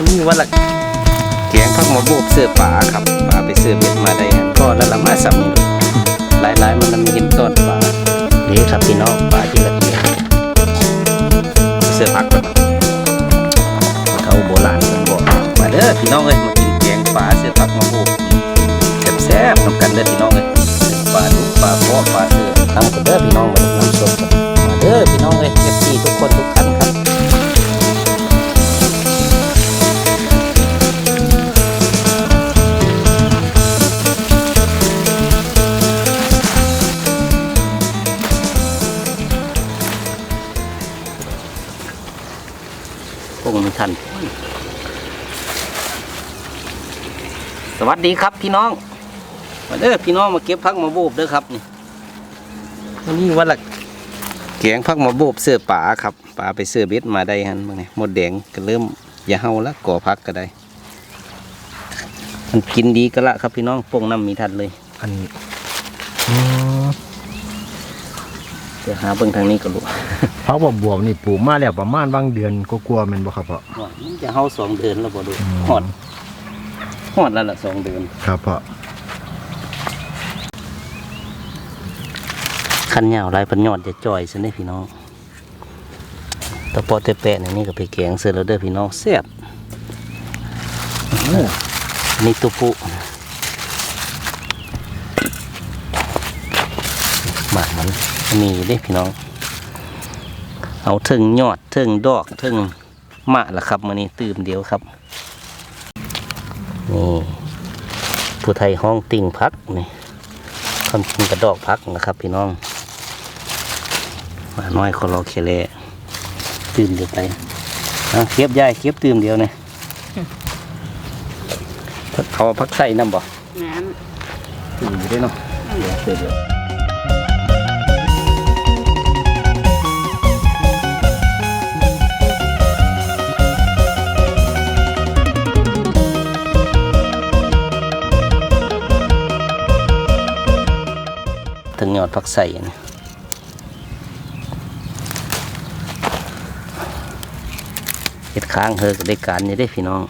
วันนี้วันละแกงพักหมอบูบเสื้อป่าครับป่าไปเสื้อเบ็ดมาได้ครับก็แล้วละมาซ้ำนี่หลายๆมันมีเห็นต้นป่านี่ครับพี่น้องป่าที่ละเอียดเสื้อผักเขาโบราณกันบอกมาเด้อพี่น้องเอ้ยมากินแกงป่าเสื้อผักหมอบูบแซ่บๆนำกันเด้อพี่น้องเอ้ยป่าดุกป่าพาะป่าเสื้อทำกันเด้อพี่น้องมาน้ำสดกันมาเด้อพี่น้องเอ้ยเอฟซีทุกคนทุกท่านครับ วกมีทัน สวัสดีครับพี่น้องมาเด้อพี่น้องมาเก็บพักมาบูบเด้อครับนี่วันนี้วันละแกงพักมาบูบเสื้อป่าครับป่าไปเสื้อเบ็ดมาได้ฮันบางนี่หมดแดงก็เริ่มอย่าเฮาละก่อพักก็ได้ มันกินดีก็ละครับพี่น้องพวกน้ำมีทันเลย อันอ๋อเดี๋ยวหาเบิ่งทางนี้ก็รู้พักบวบวบนี่ปลูกมาแล้วประมาณบางเดือนก็กลัวาๆแมันบ่ครับพ่อว่ามันจะเฮาสองเดือนแล้วบ่ดูอืมหอดหอดแล้วล่ะสองเดือนครับพ่อขันยาวลายพันยอดจะจ่อยซะนี่พี่น้องตะปอเตะแปะในนี่ก็ไปแกงเสร็จแล้วเด้อพี่น้องแซ่บนี่ตุปุหมา มันมีเด้พี่น้อง เอาถึงยอดถึงดอกถึงมะละครับมันนี้ตื่มเดียวครับนี่ผู้ไทยห้องติ่งพักนี่คำกินกระดอกพักนะครับ พี่น้องมาน้อยคนรอเคเลตื่มเดียวไปเอาเก็บยายเก็บตื่มเดียวเนี่ยเขาพักใส่น้ำบ่น้ตื่มอยู่ด้วยเนาะเดี๋ยวเสร็จแล้ว ยอดพักใส่นะเห็ดค้างเฮอก็ได้การนี่ได้พี่น้อง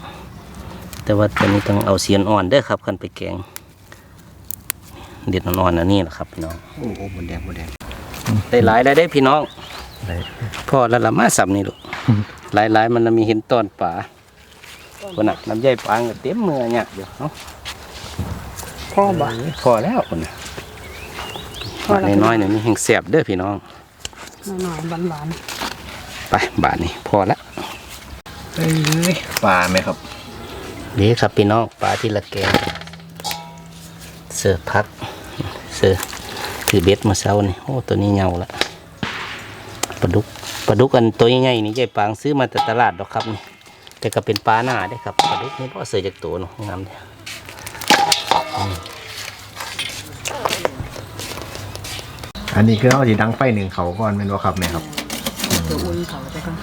แต่ว่าตอนนี้ต้องเอาเสียนอ่อนเด้ครับคันไปแกง เด็ดอ่อนๆอันนี้แหละครับพี่น้องโอ้โหบนแดงบนแดงได้หลายได้ได้พี่น้องพ่อแล้วละมาสับนี่ลูกหลายๆมันมีเห็นตอนป่าคนน่ะน้ำใยปางเต็มมือเนี่ยอยู่เนาะพ่อบ่พอแล้วคนน่ะ พอแล้วน้อยๆเนี่ยนี่แห้งแสบเด้อพี่น้องหน่อยๆหวานไปบาทนี้พอละเอ้ยปลาไหมครับนี่ครับพี่น้องปลาที่ละแกงเสือพัก เสือคือเบ็ดมาเช้านี่โอ้ตัวนี้เงาละปลาดุกปลาดุกอันตัวใหญ่ๆนี่ยายปางซื้อมาแต่ตลาดดอกครับนี่แต่ก็เป็นปลาหน้าได้อครับปลาดุกนี่พ่อเสือจากตัวเนาะงามเลย อันนี้คือเอาสีดังไฟหนึ่งเขาก่อนแมันบ่ครับแม่ครับๆจะอุ่นเขาจะก่อน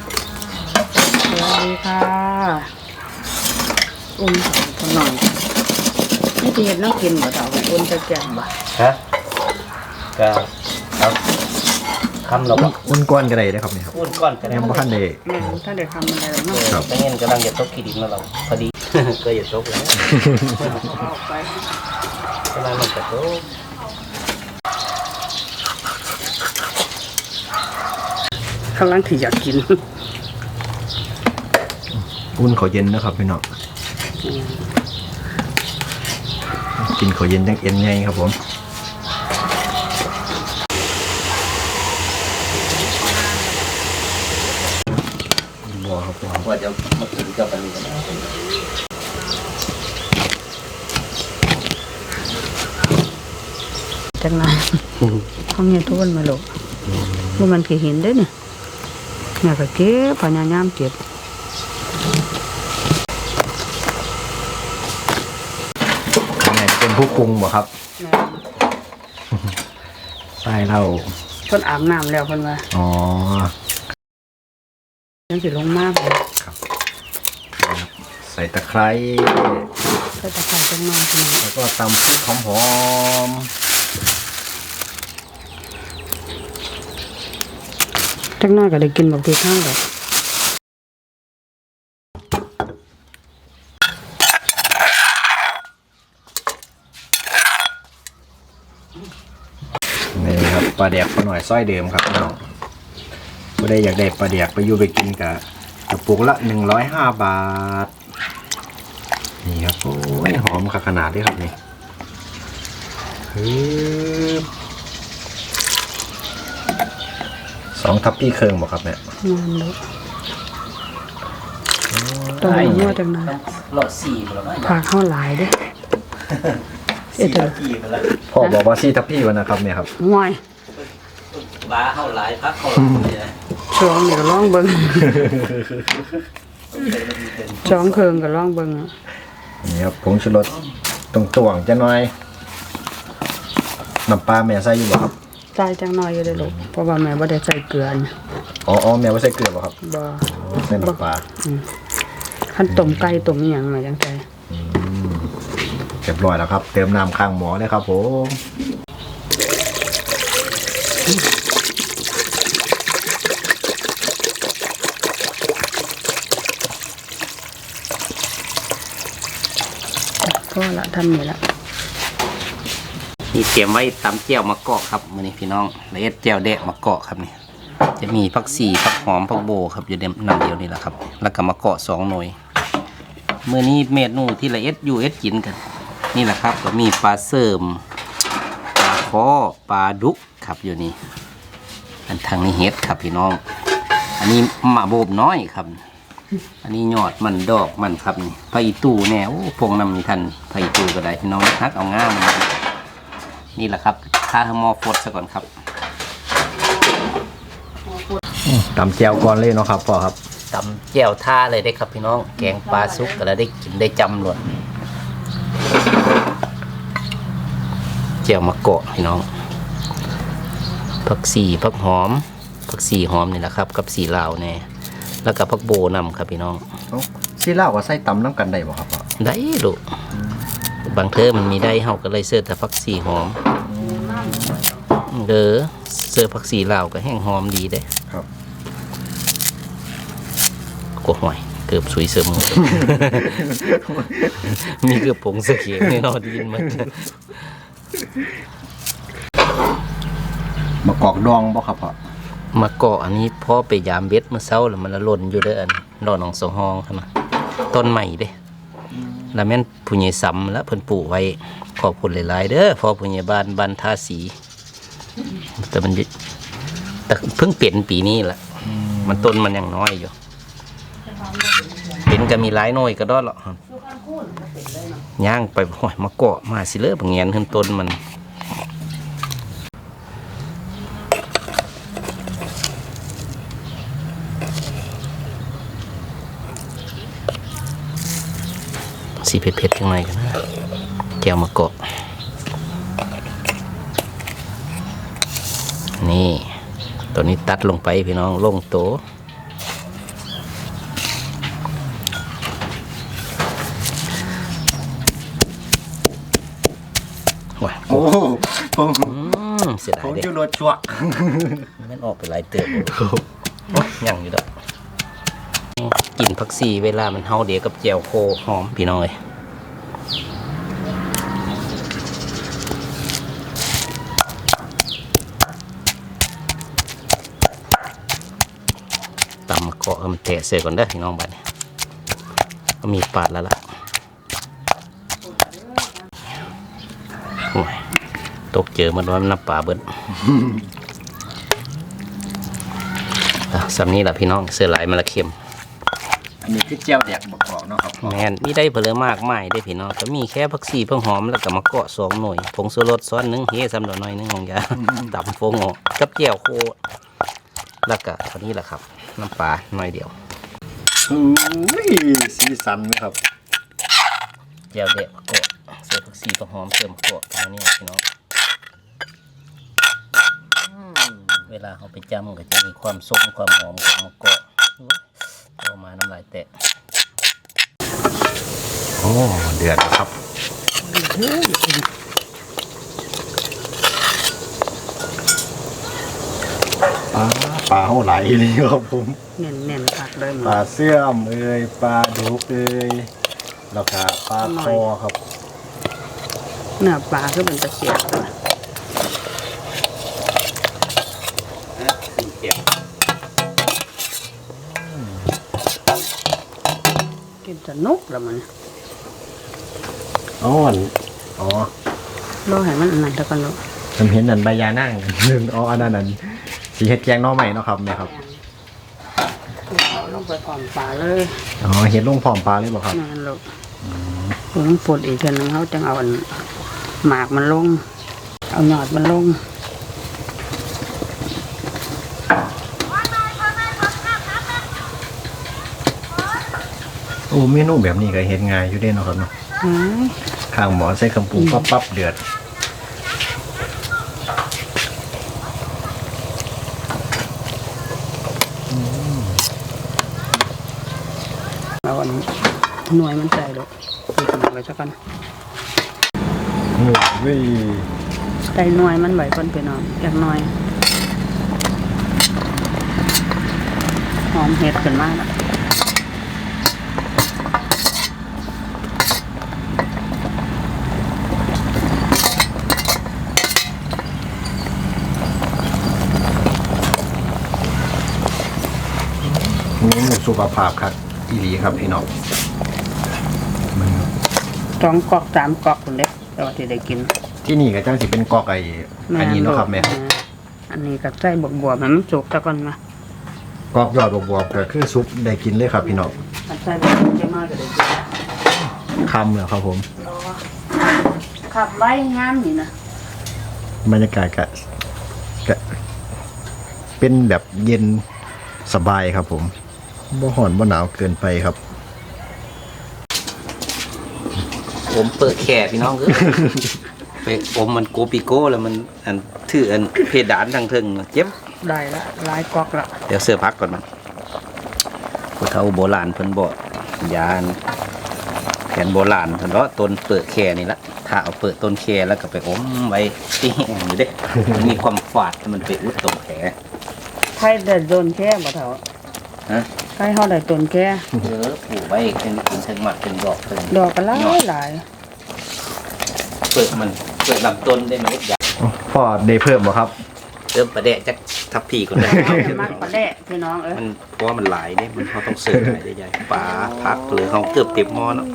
สวัสดีค่ะอุ่นเขาหน่อยนี่ที่เห็นน้องกินบ่เต่าอุ่นจะแกงบ่ฮะก็เอาคำเราก็อุ่นก้อนก็ได้นะครับเนี่ยครับพูดก้อนกันยังบ่ทันได้แม่ถ้าได้ทำอะไรแล้วเนาะครับแต่เงี้ยกำลังจะตกขีดินแล้วเราพอดีก็อย่าตกแล้วเอาไปกำลังมันจะตก กำลังที่อยากกินอุ่นเขาวเย็นนะครับพี่น้องกินเขาวเย็นจังเอ็นไงครับผมบัวครับบัวว่าจะมากินกับอันนี้กันนะจังไงห้องเงี้ยทุกวันมาหลกว่ามันคือเห็นได้เนี่ย แม่ก็เก็บพยายามเก็บแม่เป็นผู้ปรุงบ่ครับแม่ใช่เราเพิ่นอาบน้ำแล้วเพิ่นว่าอ๋อยังสิลงมาบ่ใส่ตะไคร้ก็จะขาดจังมาพี่น้องแล้วก็ตำพริกหอม จักหน้าก็เด้กินแบักพริกข้างดอกนี่ครับปลาแดกปลาหน่อยส้อยเดิมครับน้องก็ได้อยากได้ปลาแดกไปยูไปกินกับกระปุกละหนึ่งร้อยห้าบาท นี่ครับโอ้ยหอมขนาดนี้ครับนี่เฮ้บ องทัพพี่เคิงบอกครับเนี่ยงามเลยตัวมันนวดจังนะหลอดสี่หมดแล้วมั้งผักเข้าหลายเด้เอ็ดเถอะกี่หมดแล้วพ่อบอกว่าซี่ทัพพี่วันนะครับเนี่ยครับง่อยบ้าเข้าหลายพักเข้าหลายเนี่ยช้องเดี๋ยวลองเบิ่งช้องเคิงก็ลองเบิ่งอะนี่ครับผงชูรสตรงตวงๆจะหน่อยน้ำปลาแม่ใส่อยู่บ่ครับ ใส่จังหน่อยอยู่เด้อลูกเพราะว่าแม่บ่ได้ใส่เกลือนะอ๋ออ๋อแม่ว่าใส่เกลือบ่ครับบ่ใส่น้ำปลาคันต้มไก่ต้มอิหยังมาจังไสเรียบร้อยแล้วครับ เติมน้ำข้างหมอเลยครับผมพอละทำนี่ละ นี่เตรียมไว้ตำเจียวมะกอกครับมือนี้พี่น้องละเอียดเจียวแดกมะกอกครับนี่จะมีผักสีผักหอมผักโบครับอยู่ในน้ำเดียวนี่แหละครับ แล้วก็มะกอกสองหน่วยมื้อนี้เมนูที่ละเอียดอยู่เอ็ดกินกัน นี่แหละครับ ก็มีปลาเสริมปลาคอปลาดุกครับอยู่นี่อันทางนี้เฮ็ดครับพี่น้อง อันนี้หมาโบบน้อยครับ อันนี้ยอดมันดอกมันครับนี่ไผ่ตู้แน่โอ้พงนำนี่ท่านไผ่ตู้ก็ได้พี่น้องฮักเอาง่ามมั นนี่แหละครับข้าหมอฟดซะก่อนครับตำแจ่วก่อนเลยเนาะครับพ่อครับตำแจ่วท่าเลยได้ครับพี่น้องแกงปลาซุกก็แล้วได้กินได้จำหลดแจ่วมะเกาะพี่น้องผักสีผักหอมผักสีหอมนี่แหละครับ กับสีลาวแน่แล้วก็ผักโบนำครับพี่น้องเอ้าซี่เหล้ากับไส้ตำน้ำกันได้บ่ครับพ่อได้ลูก บางเทอมันมีได้เฮาก็เลยเสิร์ฟแต่ผักสีหอม เด้อเสิร์ฟผักสีลาวก็แห้งหอมดีเด้ครับกห่วยเกือบสุยเสมอมีเกือบผงเสเขียงนี่เนอนยินมันมะกอกดองบ่ครับพ่อมาเกาะอันนี้พ่อไปยามเบ็ดเมื่อเช้าแล้วมันละหล่นอยู่เด้ออันดอนของสองห้องครับนะต้นใหม่เด้ แล้วแม่นผู้ใหญ่ซ้ำและเพิ่นปลูกไว้ขอบคุณหลายๆเด้อพอผู้ใหญ่บ้านบ้านทาสี แต่มันแต่เพิ่งเปลี่ยนปีนี้แหละมันต้นมันยังน้อยอยู่เป็นก็มีหลายหน่วยก็ได้หรอกย่างไปห่อยมาเกาะมาสิเลอบางเงียนขึ้นต้นมัน สีเผ็ดๆข้างในกันนะแก้วมะเกาะนี่ตัวนี้ตัดลงไปพี่น้องลงโตะว้ายโอ้ผมอืมเสียดาผยงเด็ชูรสชัวมันออกไปหลายเติบโอ้ยยังอยู่ดอก กลิ่นผักซีเวลามันเฮาเดียวกับแจวโคหอมพี่น้องเลยตำมะเกาะให้มันแตะเสียก่อนเด้อพี่น้องบัดนี้ก็มีปาดแล้วล่ะโอ้ยตกเจอมันว่ามันน้ำปลาเบิดอะสำนี้แหละพี่น้องเสือหลายมาละเค็ม อันนี้คือแจ่วแดกมะกอกเนาะครับพ่อแมนมีได้ผลมากมายได้อพี่น้องก็มีแค่ผักชีเพิ่งหอมแล้วก็มะเกาะสองหน่วยผงชูรสซ้อนหนึ่งเฮ้ซ้ำดอกน้อยหนึงของยาตำโฟงออกกับเจียวโคแล้วก็อันนี้แหละครับ น้ำปลาหน่อยเดียวอุ้ยสีสันไหมครับเจียวเด็ดมะเกาะเสือผักชีเพิ่งหอมเติมมะเกาะเท่านี้พี่น้องอืมเวลาเขาไปจำก็จะมีความส้มความหอมของมะเกาะ เอามาน้ำลายแตะโอ้เดือดแล้วครับปลาปลาเท่าไหลนี่ครับผมเน่นเน่นๆผักเลยหมปลาดเสื่อมเอ้ยปลาดุกเอ้ยแล้วก็ปลาคอครับเนื้อปลาคือมันจะเสียบตัว กินสนุกแล้วมันอ๋ออ๋อรอให้มันอันนั้นตะกันลูกผมเห็นนั่นใบยานั่งหนึ่งอ๋ออันนั้นนั่นสีเห็ดแกงหน้อใหม่เนาะครับแม่ครับเอาลงไปพร้อมปลาเลยอ๋อเห็ดลงพร้อมปลาเลยบ่ครับ นั่นลูกผงฝดอีกเทีนึงเขาจังเอาอันหมากมันลง เอาหยอดมันลง อ้เมนูแบบนี้ก็เห็ดง่ายอยู่เด้เนาะครับเนาะหายข้างหมอใส่คำปูปั๊บปั๊บเดือดเอาอันหน่วยมันใส่ลูกตีกันเอาไว้สักกันโอ้ยใส่หน่วยมันไว้ก่อนไปนอนอยากหน่อยหอมเห็ดขึ้นมากแล้ว เมนู สุขภาพครับอีหลีครับพี่น้องมันสองกอกสามกอกคนเด็กแต่ว่าที่ได้กิน ที่นี่ก็จังสิเป็นกอกไออันนี้เนาะครับแม่อ่าอันนี้ก็ใส่บวบบวบให้มันสุกตะก่อนมากอกยอดบวบๆก็คือซุปได้กินเลยครับพี่น้องอันใส่บวบจะมากก็ได้กินคำเหรอครับผมรอขับไว้งามนี่นะบรรยากาศก็ก็เป็นแบบเย็นสบายครับผม บ่ร้อนบ่หนาวเกินไปครับ ผมเปิดแค่พี่น้องเอ้ยไปอมมันโกปิโก้แล้วมันอันถืออันเพดานทางเทิงเจ็บได้ละหลายกอกละเดี๋ยวเสื้อพักก่อนมันผู้เฒ่าโบราณเพิ่นบอกยานแผนโบราณเพิ่นว่าต้นเปิดแค่นี่ละถ้าเอาเปิดต้นแค่แล้วก็ไปอมไว้ที่แห้งอยู่เด้มันมีความฝาดมันไปอุดตรงแผลไข่เด็ดโดนแค่บ่เท่าฮะ ไข่เฮาได้ต้นแค่เออผูกไว้เป็นเป็นเชิงหมัดเป็นดอกเป็นดอกก็หลายหลายเปิดมันเปิดลำต้นได้ไหมยาพ่อได้เพิ่มบ่ครับ เริ่มประเดะจากทับพีก่อนได้เอาไปมักปลาแดะพี่น้องเอ้ยมันเพราะว่ามันหลายเนี่ยมันเขาต้องเสิร์ฟหลายได้ใหญ่ปลาพักหรือเขาเกือบเต็มหม้อเนาะ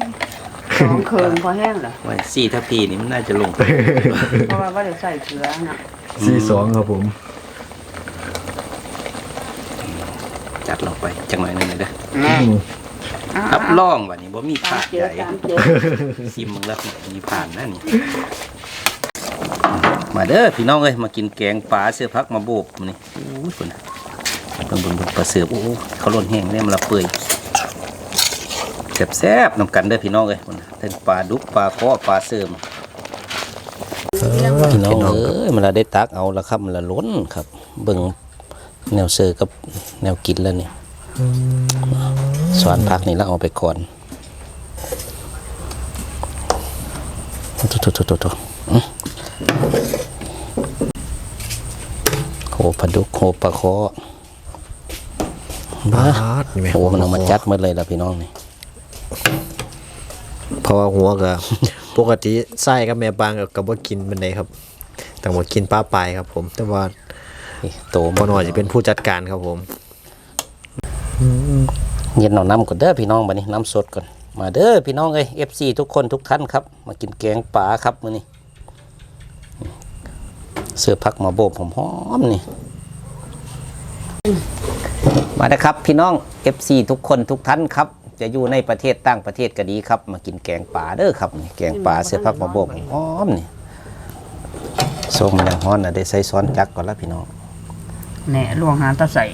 ของเคิงพอแห้งเหรอว่าสี่ทัพพีนี่มันน่าจะลงเพราะว่าบ่ได้ใส่เกลือนะ ซีสองครับผม จัดลง ไปจังหน่อยหนึงเลยเด้ออ่ารับรองว่านี่บ่มีตาผ่ามนเจอใหญ่ตามเจอซิมมึงแล้วมีผ่านนะนี่มาเด้อพี่น้องเอ้ยมากินแกงปลาเสื้อพักมาโบกมื้อนี่โอ้ยคนน่ะเบิ่งเบิ่งเบิ่งปลาเสือบโอ้โหเขาล่นแห้งเนี่ยมันละเปื่อยแซ่บๆนำกันเด้อพี่น้องเอ้ยคนน่ะเทั้งปลาดุกปลาเคาะปลาเสื่อมพี่น้องเอ้ยมันละได้ตักเอาละครับมันละล้นครับ เบิ่งแนวเซอร์กับแนวกินแล้วเนี่ย สอนพักนี่แล้วเอาไปก่อนโถโถโถโถโถอื้อโหปลาดุกโหปลาคอบ้านี่แม่โหมันเอามาจัดหมดเลยล่ะพี่น้องนี่เพราะว่าหัวก็ปกติไส้กับแม่บางกับว่ากินมันไดครับ แต่ว่ากินป้าปลายครับผม แต่ว่านี่โตพอหน่อยจะเป็นผู้จัดการครับผม เย็นเอาน้ำก่อนเด้อพี่น้องมานี่น้ำสดก่อนมาเด้อพี่น้องเอ้ย FC ทุกคนทุกท่านครับ มากินแกงป่าครับมื้อนี้เสื้อพักมาโบกหอมๆนี่มาเด้อครับพี่น้อง FC ทุกคนทุกท่านครับ จะอยู่ในประเทศต่างประเทศก็ดีครับ มากินแกงป่าเด้อครับนี่แกงป่าเสื้อพักมาโบกหอมนี่ส้มอย่างฮ้อนน่ะได้ใส่ซ้อนจักก่อนละพี่น้อง แหน่ลวงหาตาใส่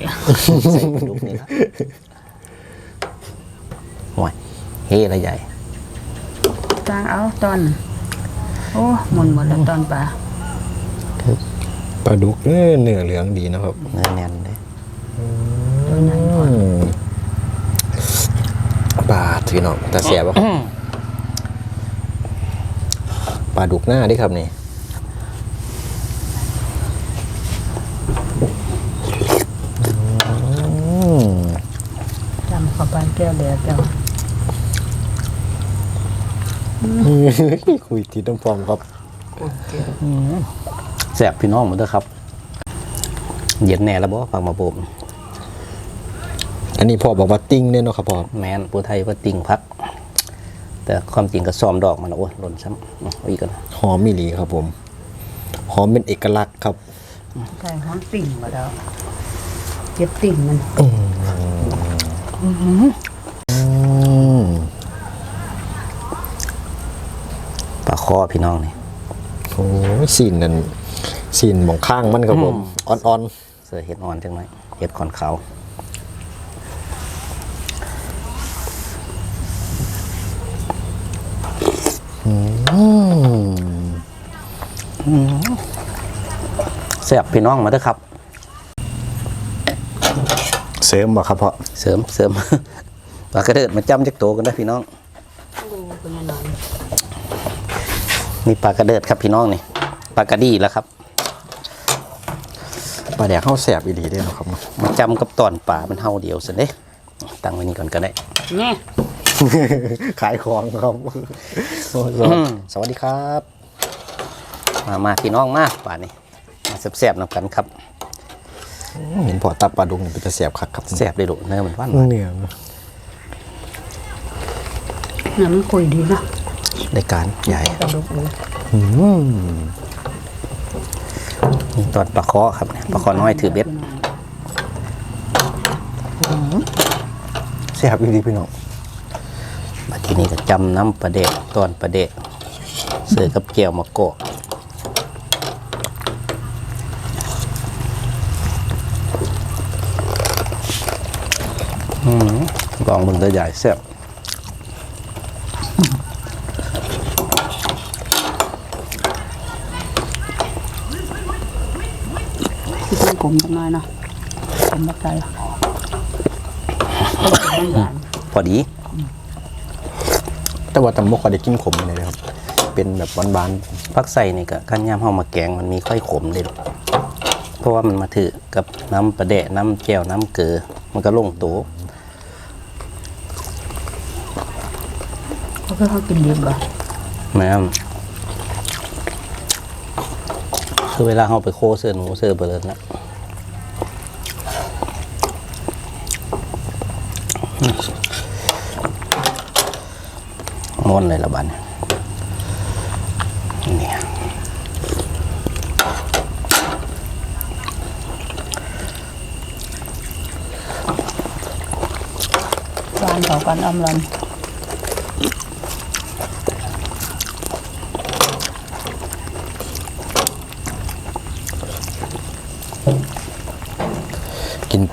ใส่ปลาดุกนี่ละห่วยเฮ้ละใหญ่ จางเอาตอน โอ้หมุนหมดแล้วตอนปลาปลาดุกเนื้อเนื้อเหลืองดีนะครับเนื้อแน่นเลยตัวไหนก่อนปลาพี่น้องแต่เสียบปลาดุกหน้าดิครับนี่อืม จำเข้าไปแก้วแดดเจ้าคุยทีต้องฟอมครับแสบพี่น้องหมดเด้อครับ เย็นแน่แล้วบ่ฟังมาโบมอันนี้พ่อบอกว่าติ้งเนี่ยเนาะครับพ่อแมนปูไทยว่าติ่งพัก แต่ความจริงก็ซ้อมดอกมันนะโอ้ยหล่นซ้ำอืมเอาอีกกันหอมมิลีครับผม หอมเป็นเอกลักษณ์ครับใช่หอมติ่งมาแล้วเจ็บติ่งมันอืม ปลาคอพี่น้องนี่โอ้ยสีนนั่นสีนหมองข้างมันครับผมอ่อนเสือเห็ดอ่อนจังไหมเห็ดขอนขาวๆอืมแซ่บพี่น้องมาเด้อครับ เสริมบ่ครับพ่อเสริมเสริม ปลากระเดิดมาจำจักโตกันนะพี่น้องโอ้เป็นยังไงมีปลากระเดิดครับพี่น้องนี่ปลากระดีแล้วครับปลาแดกข้าวแสบอีหลีเด้เนาะครับเนาะมาจำกับตอนป่ามันเท่าเดียวสิเด้ตั้งไว้นี่ก่อนก็ได้แง่ขายของครับโอ้ยสวัสดีครับ มามาพี่น้องมาป่านี่มาแซ่บๆนำกันครับ เห็นพอตับปลาดุกนี่เป็นจะแสบคักครับแซ่บได้ดุเนื้อมันหวานเนื้อเนี่ยมันคุยดีนะในการใหญ่กระดูกเลยอืมนี่ตอนปลาคอครับเนี่ยปลาคอน้อยถือเบ็ดแสบอีหลีพี่น้องมาที่นี่ก็จำน้ำปลาเดะตอนปลาเดะเสือกับเกียวมะโกะอืม ลองเบิ่งตัวใหญ่แซ่บที่ต้องกลมจังเลยเนาะกลมมาใจมันหวานพอดี แต่ว่าตำบกเขาได้กินขมเลยนะครับ เป็นแบบหวานพักใส่นี่ก็กันย่ำเฮามาแกงมันมีค่อยขมเลยลูกเพราะว่ามันมาถือกับน้ำปลาเดะน้ำแจ่วน้ำเกลือมันก็ลงตัว เขาก็เขากินดีบ่นะคือเวลาเฮาไปโคเสื้อหนูเสื้อเบลินนะม้วนเลยละบัดนเนี่ยหวานเขากันอมรัน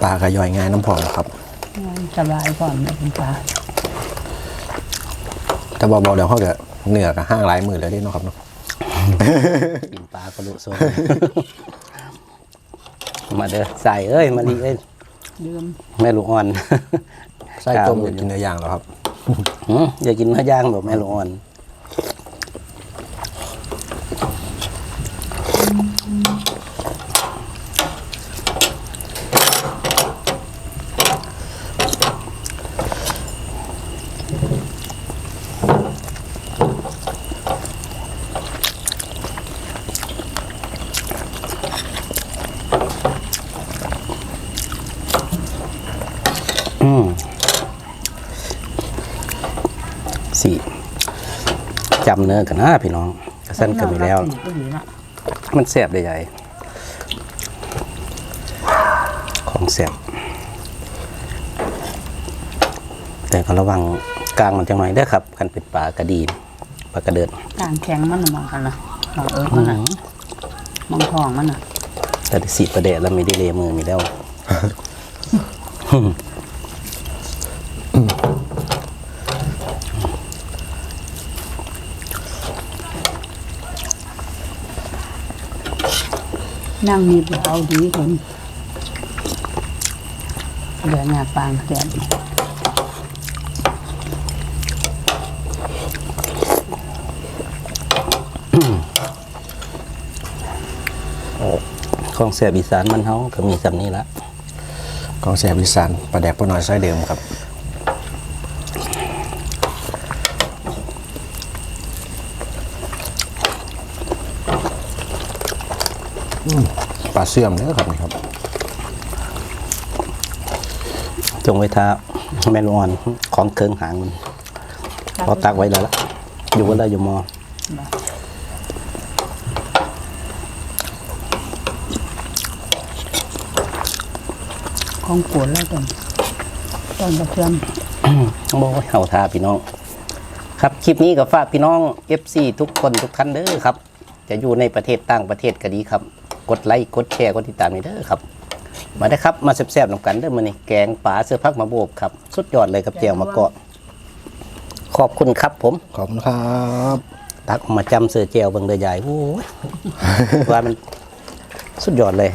ปลากระย่อยง่ายน้ำผอมครับ สบายก่อนนะคุณป้าแต่เบาๆเดี๋ยวเขาจะเหนือกับห้างหลายมือเลยเด้เนาะครับเนาะกินปลากระลุโซนมาเด้อใส่เอ้ยมาลีเอ้ยเดือมแม่ลูกอ่อนไส้ต้มอยากกินเนื้อย่างเหรอครับหืมอย่ากินเนื้อย่างแบบแม่ลูกอ่อน เนื้อกันนะพี่น้องกระสั้นกันไปแล้ว มันแสบใหญ่ของแสบแต่ก็ระวังกลางมันจังหน่อยเด้ครับกันเป็นปลากระดีนปลากระเดิดต่างแข็งมันมองกันนะมองเอิร์กมันนะมองทองมันนะแต่สีประเดะแล้วมีได้เลมือมีแล้ว นั่งมีเบเอาดีคนเหลือหน้าปางแกนของแสบอีสานมันเฮาก็มีสำนี้ละกองแสบอีสานปลาแดกปลาน้อยไส้เดิมครับ ปลาเสื่อมเด้อครับนี่ครับจงไว้ท่าแม่ลูกอ่อนของเคิงหางมันเขาตักไว้แล้วล่ะอยู่กันได้อยู่มอของโปวดแล้วตอนตอนกระเทียมโอ้ยเฮาท่าพี่น้อง ครับคลิปนี้ก็ฝากพี่น้อง FC ทุกคนทุกท่านเด้อครับ จะอยู่ในประเทศต่างประเทศก็ดีครับ กดไลค์กดแชร์กดติดตามนี่เด้อครับ มาได้อครับมาแซ่บๆนำกันเด้อมื้อนี้แกงป่าเสื้อพักมาโบกครับ สุดยอดเลยครับแจวมาเกาะขอบคุณครับผม ขอบคุณครับตักมาจำเสื้อแจวเบิ่งเด้อยายโอ้ย ว่ามันสุดยอดเลย